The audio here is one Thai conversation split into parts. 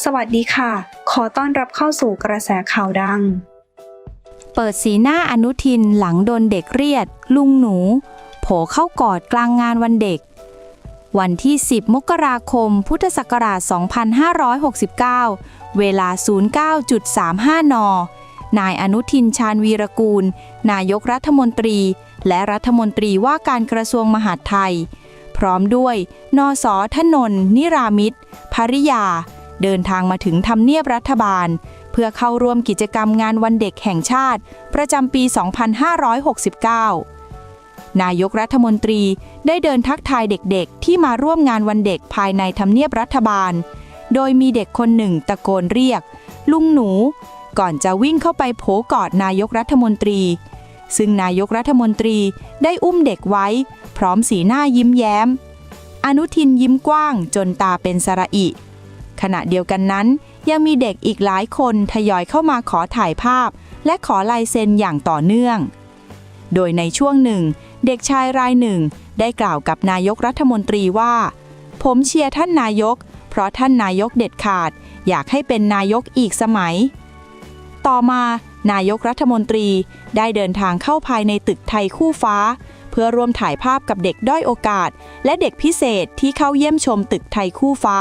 สวัสดีค่ะ ขอต้อนรับเข้าสู่กระแสข่าวดัง เปิดสีหน้าอนุทินหลังโดนเด็กเรียด ลุงหนู โผเข้ากอดกลางงานวันเด็ก วันที่ 10 มกราคม พุทธศักราช 2569 เวลา 09.35 น นายอนุทินชาญวีรกูล นายกรัฐมนตรี และรัฐมนตรีว่าการกระทรวงมหาดไทย พร้อมด้วย นสทนนท์นิรามิตรภริยา เดินทางมาถึงทำเนียบรัฐบาล เพื่อเข้าร่วมกิจกรรมงานวันเด็กแห่งชาติ ประจำปี 2569 นายกรัฐมนตรีได้เดินทักทายเด็กๆ ที่มาร่วมงานวันเด็กภายในทำเนียบรัฐบาล โดยมีเด็กคนหนึ่งตะโกนเรียก ลุงหนู ก่อนจะวิ่งเข้าไปโผกอดนายกรัฐมนตรี ซึ่งนายกรัฐมนตรีได้อุ้มเด็กไว้ พร้อมสีหน้ายิ้มแย้ม อนุทินยิ้มกว้างจนตาเป็นสระอิ ขณะเดียวกันนั้น ยังมีเด็กอีกหลายคนทยอยเข้ามาขอถ่ายภาพ และขอลายเซ็นอย่างต่อเนื่อง โดยในช่วงหนึ่ง เด็กชายรายหนึ่ง ได้กล่าวกับนายกรัฐมนตรีว่า ผมเชียร์ท่านนายก เพราะท่านนายกเด็ดขาด อยากให้เป็นนายกอีกสมัย ต่อมานายกรัฐมนตรีได้เดินทางเข้าภายในตึกไทยคู่ฟ้า เพื่อร่วมถ่ายภาพกับเด็กด้อยโอกาส และเด็กพิเศษที่เข้าเยี่ยมชมตึกไทยคู่ฟ้า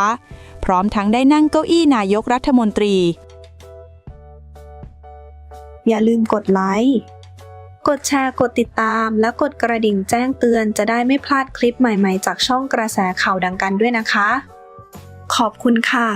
พร้อมทั้งได้นั่งเก้าอี้นายกรัฐมนตรี อย่าลืมกดไลค์ กดแชร์ กดติดตาม และกดกระดิ่งแจ้งเตือนจะได้ไม่พลาดคลิปใหม่ๆ จากช่องกระแสข่าวดังกันด้วยนะคะ ขอบคุณค่ะ